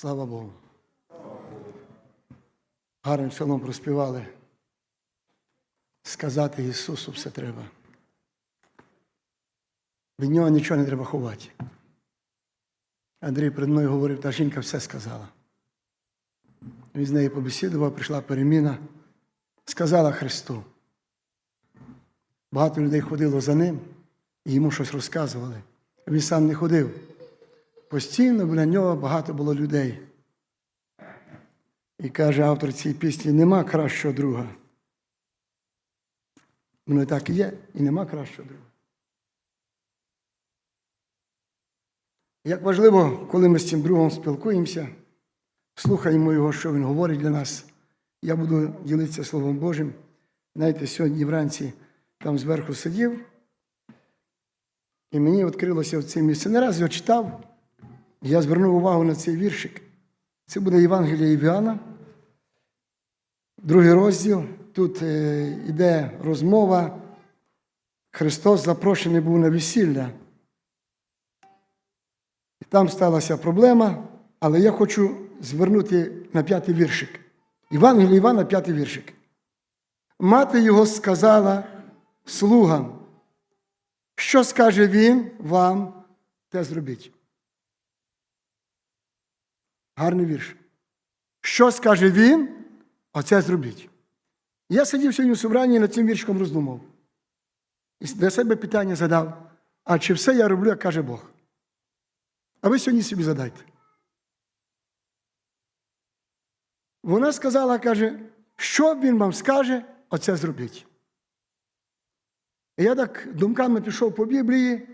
Слава Богу. Гарним псалом проспівали. Сказати Ісусу все треба. Від нього нічого не треба ховати. Андрій перед мною говорив, та жінка все сказала. Він з нею побесідував, прийшла переміна, сказала Христу. Багато людей ходило за ним і йому щось розказували. Він сам не ходив. Постійно біля нього багато було людей. І каже автор цієї пісні: нема кращого друга. Воно так і є, і нема кращого друга. Як важливо, коли ми з цим другом спілкуємося, слухаємо його, що він говорить для нас. Я буду ділитися Словом Божим. Знаєте, сьогодні вранці там зверху сидів, і мені відкрилося в це місце. Не раз його читав, я звернув увагу на цей віршик. Це буде Євангелія Івана, другий розділ. Тут е, йде розмова. Христос запрошений був на весілля. І там сталася проблема, але я хочу звернути на п'ятий віршик. Євангелія Івана, п'ятий віршик. Мати його сказала слугам, що скаже він вам, те зробіть. Гарний вірш. Що скаже він, оце зробіть. Я сидів сьогодні у собранні і над цим віршиком роздумав. І для себе питання задав: а чи все я роблю, як каже Бог? А ви сьогодні собі задайте. Вона сказала, каже, що він вам скаже, оце зробіть. Я так думками пішов по Біблії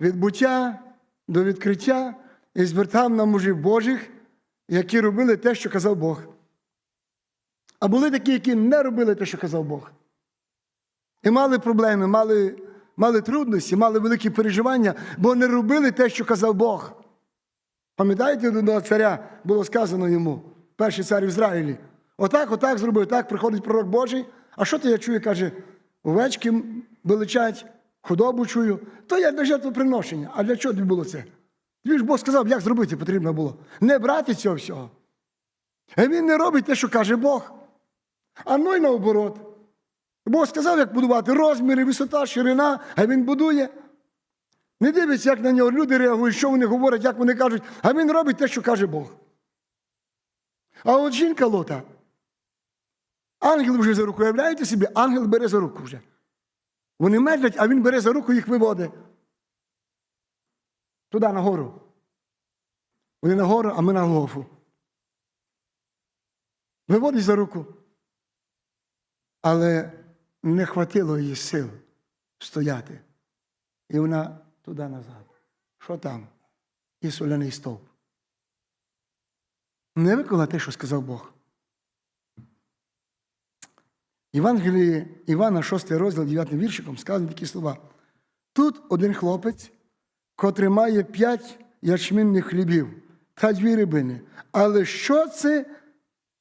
від буття до відкриття і звертав на мужів Божих, які робили те, що казав Бог. А були такі, які не робили те, що казав Бог. І мали проблеми, мали, мали трудності, мали великі переживання, бо не робили те, що казав Бог. Пам'ятаєте, до царя було сказано йому, перший цар в Ізраїлі. Отак, отак зробив, так приходить пророк Божий. А що то я чую, каже, овечки величать, худобу чую, то я для жертвоприношення. А для чого тобі було це? Тобі Бог сказав, як зробити потрібно було. Не брати цього всього. А він не робить те, що каже Бог. А ну й наоборот. Бог сказав, як будувати розміри, висота, ширина, а він будує. Не дивиться, як на нього люди реагують, що вони говорять, як вони кажуть, а він робить те, що каже Бог. А от жінка лота. Ангел вже за руку, уявляєте собі, ангел бере за руку вже. Вони медлять, а він бере за руку їх виводить. Туди нагору. Вони нагору, а ми на Голгофу. Виводить за руку. Але не хватило її сил стояти. І вона туди назад. Що там? І соляний стовп. Не виконала те, що сказав Бог. Євангелії Івана, 6 розділ, 9 віршиком, сказані такі слова. Тут один хлопець, котрий має п'ять ячмінних хлібів та дві рибини. Але що це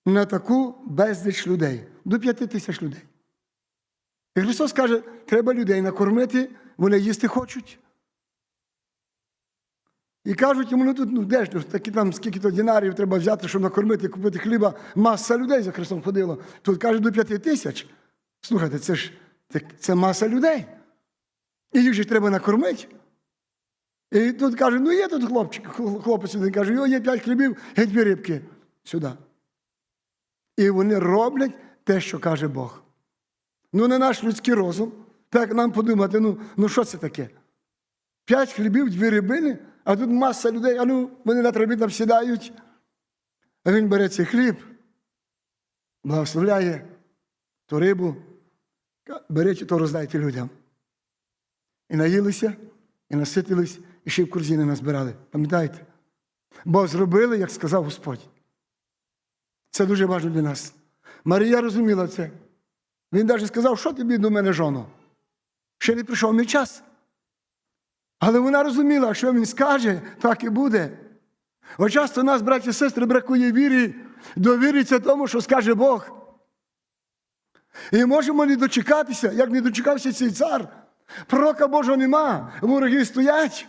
на таку безліч людей? До п'яти тисяч людей. І Христос каже, треба людей накормити, вони їсти хочуть. І кажуть йому, ну тут ну де ж такі там скільки то динарів треба взяти, щоб накормити, купити хліба. Маса людей за Христом ходило. Тут каже до п'яти тисяч. Слухайте, це ж це маса людей. І їх же треба накормити. І тут каже, ну є тут хлопчик, хлопець один каже, його є п'ять хлібів і дві рибки сюди. І вони роблять те, що каже Бог. Ну, не наш людський розум. Так нам подумати, ну, ну що це таке? П'ять хлібів, дві рибини, а тут маса людей, а ну, вони на траві там сідають. А він бере цей хліб, благословляє ту рибу, беріть, то роздайте людям. І наїлися, і наситились, і ще й в корзини назбирали. Пам'ятаєте? Бо зробили, як сказав Господь. Це дуже важливо для нас. Марія розуміла це. Він навіть сказав, що тобі до мене жоно? Ще не прийшов мій час. Але вона розуміла, що він скаже, так і буде. От часто нас, браті і сестри, бракує віри, довіриться тому, що скаже Бог. І можемо не дочекатися, як не дочекався цей цар. Пророка Божого нема, вороги стоять.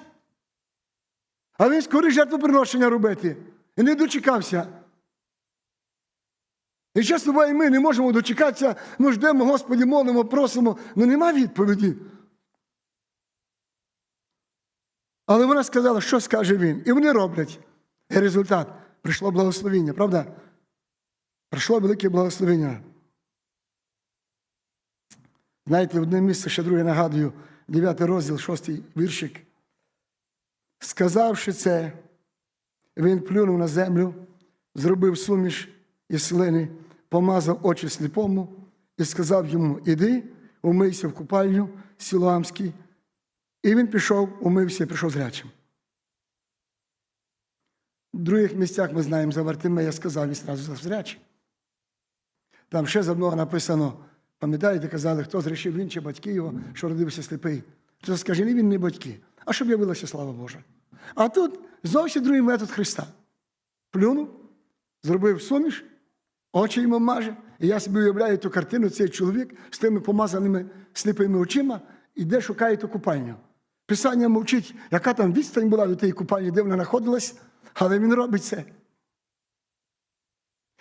А він скоріше жертвоприношення робити. І не дочекався. І чесно буває, ми не можемо дочекатися, ми ждемо, Господі, молимо, просимо, але нема відповіді. Але вона сказала, що скаже він. І вони роблять. І результат прийшло благословіння, правда? Прийшло велике благословення. Знаєте, одне місце, ще друге нагадую, 9 розділ, 6 віршик. Сказавши це, він плюнув на землю, зробив суміш із слини, помазав очі сліпому і сказав йому: Іди, умийся в купальню Сілуамській. І він пішов, умився і прийшов зрячим. В других місцях ми знаємо за Вартимея сказав і зразу зрячий. Там ще з одного написано, пам'ятаєте, казали, хто зрішив він чи батьки його, що родився сліпий. То скажи, він не батьки, а щоб явилася слава Божа. А тут зовсім другий метод Христа. Плюнув, зробив суміш, очі йому маже. І я собі уявляю ту картину, цей чоловік з тими помазаними сліпими очима іде, шукає ту купальню. Писання мовчить, яка там відстань була до тієї купальні, де вона знаходилась, але він робить це.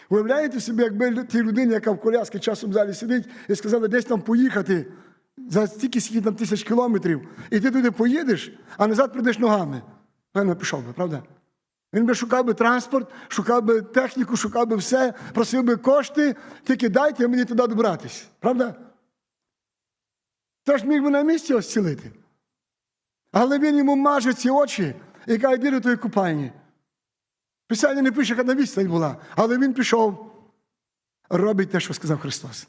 Уявляєте собі, якби тій людині, яка в коляски часом в залі сидить, і сказали десь там поїхати за стільки там тисяч кілометрів, і ти туди поїдеш, а назад прийдеш ногами. Певно, пішов би, правда? Він би шукав би транспорт, шукав би техніку, шукав би все, просив би кошти, тільки дайте мені туди добратися. Правда? Тож міг би на місці ось. Але він йому маже ці очі і каже, йди до тої купальні. Писання не пише, яка на відстань була, але він пішов, робить те, що сказав Христос.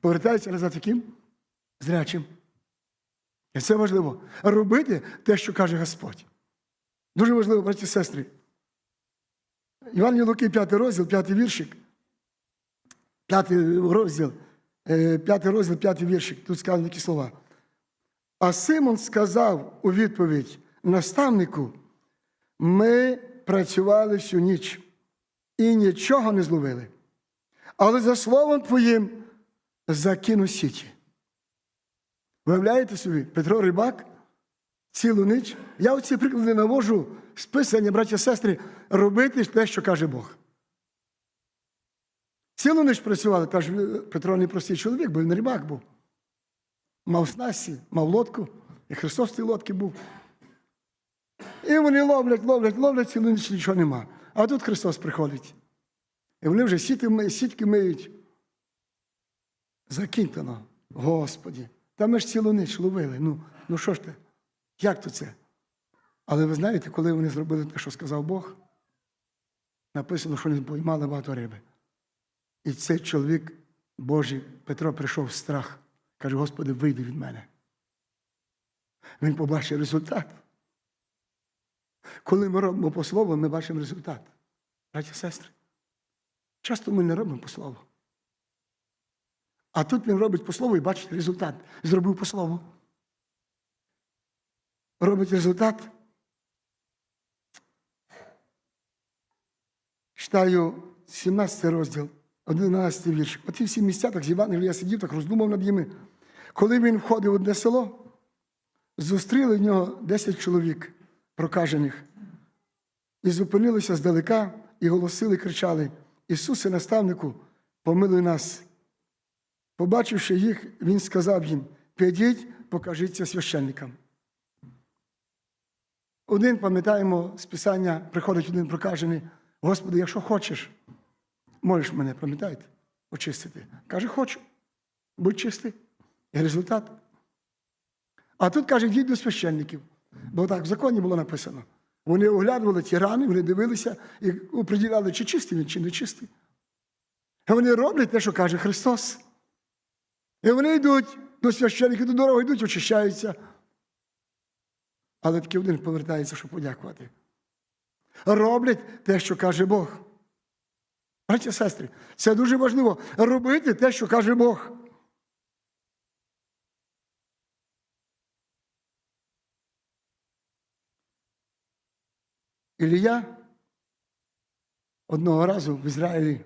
Повертається назад яким? Зрячим. І це важливо. Робити те, що каже Господь. Дуже важливо, браті і сестри. Іван Луки, 5 розділ, 5 віршик. 5 розділ, 5 розділ, 5 віршик. Тут сказано такі слова. А Симон сказав у відповідь наставнику, ми працювали всю ніч і нічого не зловили. Але за словом твоїм закину сіті. Виявляєте собі, Петро Рибак цілу ніч. Я оці приклади навожу з писання, браті і сестри, робити те, що каже Бог. Цілу ніч працювали, та ж Петро не простий чоловік, бо він рибак був. Мав снасті, мав лодку, і Христос в тій лодці був. І вони ловлять, ловлять, ловлять, цілу ніч нічого нема. А тут Христос приходить. І вони вже сітки миють. Закінтано, Господі. Та ми ж цілу ніч ловили. Ну, ну що ж ти? Як то це? Але ви знаєте, коли вони зробили те, що сказав Бог, написано, що вони поймали багато риби. І цей чоловік Божий, Петро, прийшов в страх. Каже, Господи, вийди від мене. Він побачив результат. Коли ми робимо по слову, ми бачимо результат. Браті і сестри, часто ми не робимо по слову. А тут він робить по слову і бачить результат. Зробив по слову. Робить результат. Читаю 17 розділ, 11 вірш. Оці всі місця, так з Євангелія я сидів, так роздумав над ними. Коли він входив в одне село, зустріли в нього 10 чоловік прокажених. І зупинилися здалека і голосили, кричали: Ісусе, наставнику, помилуй нас. Побачивши їх, він сказав їм: підіть, покажіться священникам. Один, пам'ятаємо, з Писання приходить один прокажений, Господи, якщо хочеш, можеш мене, пам'ятаєте, очистити. Каже, хочу, будь чистий. І результат. А тут каже, йдіть до священників. Бо так в законі було написано. Вони оглядували ті рани, вони дивилися і оприділяли, чи чистий він, чи не чистий. І вони роблять те, що каже Христос. І вони йдуть до священників, до дороги йдуть, очищаються. Але таки один повертається, щоб подякувати. Роблять те, що каже Бог. Браті сестри, це дуже важливо робити те, що каже Бог. Ілія одного разу в Ізраїлі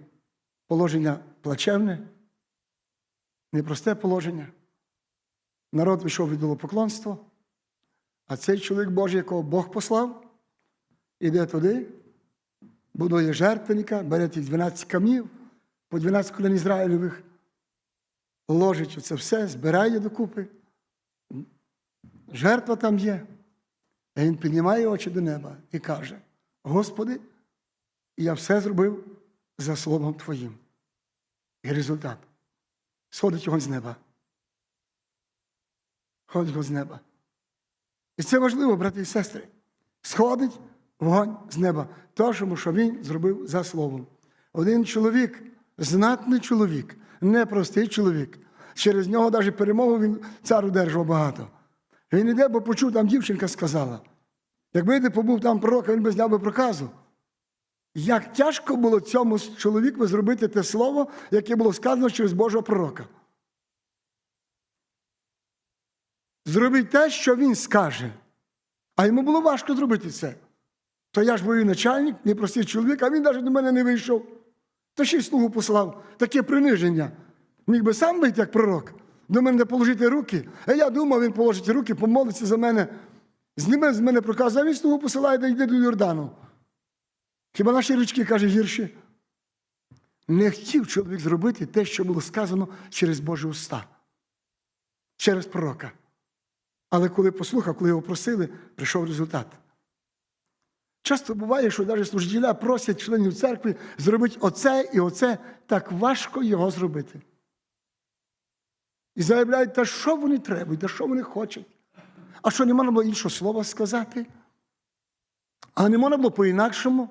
положення плачевне, непросте положення. Народ вийшов від поклонство, а цей чоловік Божий, якого Бог послав, іде туди будує жертвенника, бере ті 12 камнів, по 12 колен Ізраїльових, ложить це все, збирає докупи. Жертва там є. І він піднімає очі до неба і каже: Господи, я все зробив за словом Твоїм. І результат. Сходить його з неба. Сходить його з неба. І це важливо, брати і сестри. Сходить вогонь з неба, тому що він зробив за словом. Один чоловік, знатний чоловік, непростий чоловік. Через нього навіть перемогу він цар одержав багато. Він іде, бо почув, там дівчинка сказала. Якби ти побув там пророка, він би зняв би проказу. Як тяжко було цьому чоловіку зробити те слово, яке було сказано через Божого пророка. Зробіть те, що він скаже. А йому було важко зробити це. То я ж бою начальник, непростий чоловік, а він навіть до мене не вийшов. То ще й слугу послав. Таке приниження. Міг би сам вийти, як пророк, до мене положити руки. А я думав, він положить руки, помолиться за мене, зніме з мене проказ, а він слугу посилає, да йде до Йордану. Хіба наші річки, каже, гірші? Не хотів чоловік зробити те, що було сказано через Божі уста, через пророка. Але коли послухав, коли його просили, прийшов результат. Часто буває, що навіть служителя просять членів церкви зробити оце і оце, так важко його зробити. І заявляють, та що вони требують, та що вони хочуть. А що не можна було іншого слова сказати? А не можна було по-інакшому.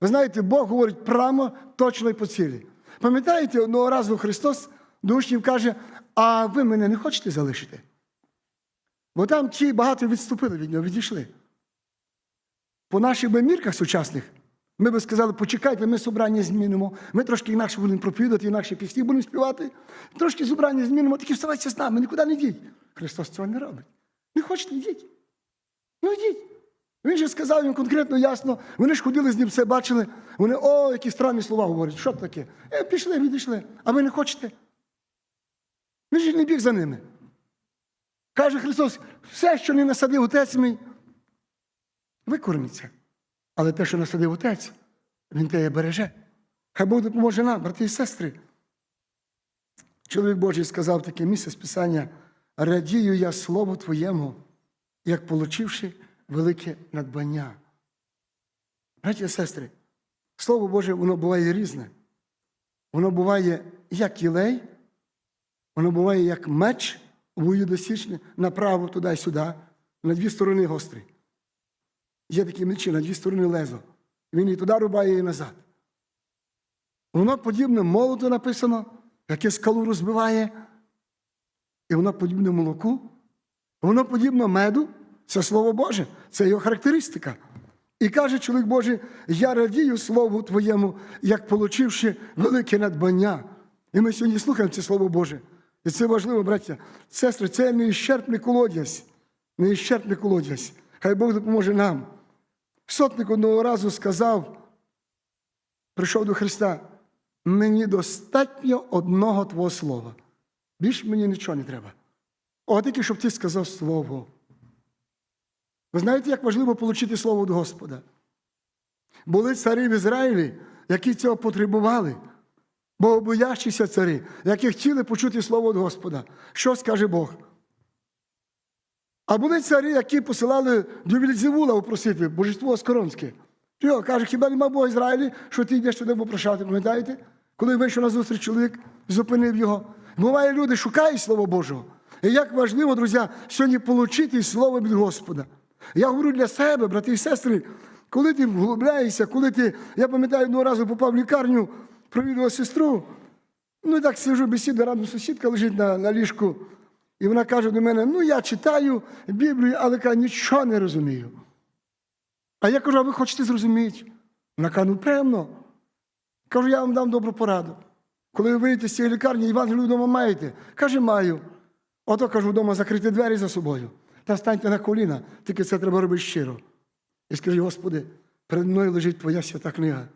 Ви знаєте, Бог говорить прямо, точно і по цілі. Пам'ятаєте, одного разу Христос до учнів каже, а ви мене не хочете залишити? Бо там ті багато відступили від нього, відійшли. По наших би мірках сучасних ми би сказали, почекайте, ми собрання змінимо, ми трошки інакше будемо проповідати, інакше пісні будемо співати, трошки зібрання змінимо, такі вставайте з нами, нікуди не йдіть. Христос цього не робить. Не хочете, йдіть. Ну йдіть. Він же сказав їм конкретно ясно, вони ж ходили з ним, все бачили. Вони, о, які странні слова говорять, що таке? Е, пішли, відійшли. А ви не хочете? Він же не біг за ними. Каже Христос, все, що не насадив отець мій, викормиться. Але те, що насадив отець, він те береже. Хай Бог допоможе нам, брати і сестри. Чоловік Божий сказав таке місце з Писання, радію я слову Твоєму, як получивши велике надбання. Браті і сестри, Слово Боже, воно буває різне. Воно буває як єлей, воно буває як меч у бою досічне, направо туди й сюди, на дві сторони гострий. Є такі мечі на дві сторони лезо. Він і туди рубає, і назад. Воно подібне молоту написано, яке скалу розбиває, і воно подібне молоку, воно подібне меду. Це Слово Боже, це його характеристика. І каже чоловік Божий, я радію Слову Твоєму, як получивши велике надбання. І ми сьогодні слухаємо це Слово Боже. І це важливо, браття. Сестри, це неіщерпний колодязь. Неіщерпний колодязь. Хай Бог допоможе нам. Сотник одного разу сказав, прийшов до Христа, мені достатньо одного Твого слова. Більше мені нічого не треба. О, тільки щоб ти сказав слово. Ви знаєте, як важливо отримати слово від Господа? Були царі в Ізраїлі, які цього потребували, богобоящіся царі, які хотіли почути слово від Господа. Що скаже Бог? А були царі, які посилали до Вільзевула попросити, божество Оскоронське. Його каже, хіба нема Бога Ізраїлі, що ти йдеш туди попрошати, пам'ятаєте? Коли вийшов на зустріч чоловік, зупинив його. Буває, люди шукають Слово Божого. І як важливо, друзі, сьогодні отримати Слово від Господа. Я говорю для себе, брати і сестри, коли ти вглубляєшся, коли ти, я пам'ятаю, одного разу попав в лікарню, провідував сестру, ну і так сижу, бесіду, рядом сусідка лежить на, на ліжку. І вона каже до мене: ну я читаю Біблію, але каже, нічого не розумію. А я кажу, а ви хочете зрозуміти? Вона каже, ну певно. Кажу, я вам дам добру пораду. Коли ви вийдете з цієї лікарні, Євангелію вдома маєте? Каже, маю. Ото кажу, вдома закрити двері за собою. Та станьте на коліна, тільки це треба робити щиро. І скажи, Господи, перед мною лежить Твоя свята книга.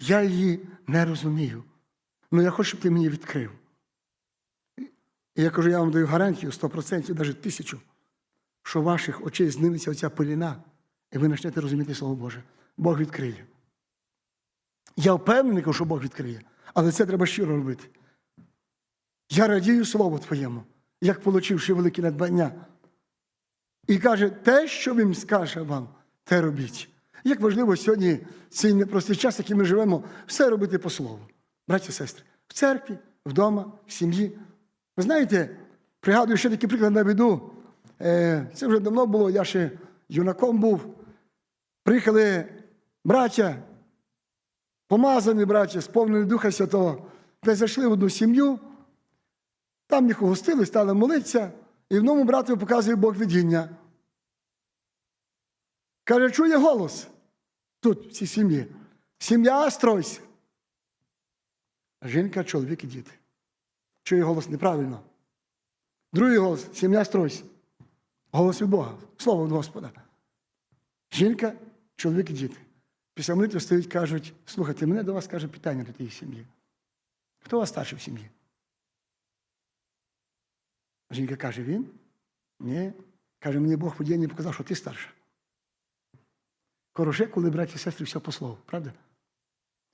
Я її не розумію. але я хочу, щоб ти мені відкрив. І я кажу, я вам даю гарантію 100%, навіть тисячу, що ваших очей зниметься оця пиліна, і ви почнете розуміти Слово Боже. Бог відкриє. Я впевнений, що Бог відкриє, але це треба щиро робити. Я радію Слову Твоєму, як получивши великі надбання. І каже, те, що він скаже вам, те робіть. Як важливо сьогодні цей непростий час, який ми живемо, все робити по слову. Браті і сестри, в церкві, вдома, в сім'ї. Ви знаєте, пригадую, ще такий приклад наведу. Е, Це вже давно було, я ще юнаком був. Приїхали браття, помазані браття, сповнені Духа Святого, де зайшли в одну сім'ю, там їх угостили, стали молитися, і одному брату показує Бог видіння. Каже, чує голос тут, в цій сім'ї. Сім'я стройся. Жінка, чоловік і діти. Чує голос неправильно. Другий голос сім'я стройся. Голос від Бога, слово від Господа. Жінка, чоловік і діти. Після молитви стоять, кажуть, слухайте, мене до вас каже питання до тієї сім'ї. Хто у вас старший в сім'ї? Жінка каже, він? Ні. Каже, мені Бог подіяння показав, що ти старша. Хороше, коли браті і сестри все по слову, правда?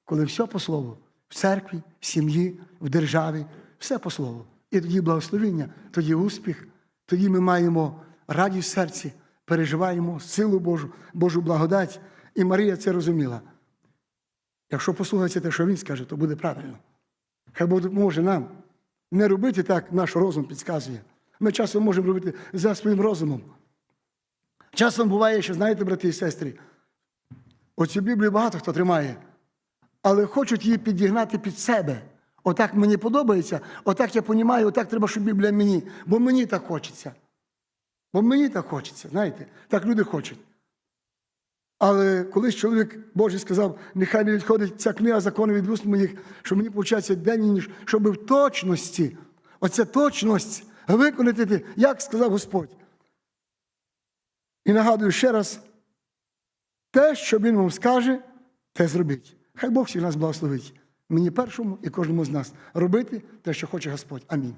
Коли все по слову, в церкві, в сім'ї, в державі, все по слову. І тоді благословіння, тоді успіх, тоді ми маємо радість в серці, переживаємо силу Божу, Божу благодать. І Марія це розуміла. Якщо послухається те, що він скаже, то буде правильно. Хай Бог допоможе нам не робити так, наш розум підказує. Ми часом можемо робити за своїм розумом. Часом буває, що, знаєте, брати і сестри, оцю Біблію багато хто тримає, але хочуть її підігнати під себе. Отак мені подобається, отак я понімаю, отак треба, щоб Біблія мені, бо мені так хочеться. Бо мені так хочеться, знаєте, так люди хочуть. Але колись чоловік Божий сказав, нехай не відходить ця книга закону від уст моїх, що мені виходить день і ніж, щоб в точності, оця точність виконати, як сказав Господь. І нагадую ще раз, те, що він вам скаже, те зробіть. Хай Бог всіх нас благословить. Мені першому і кожному з нас робити те, що хоче Господь. Амінь.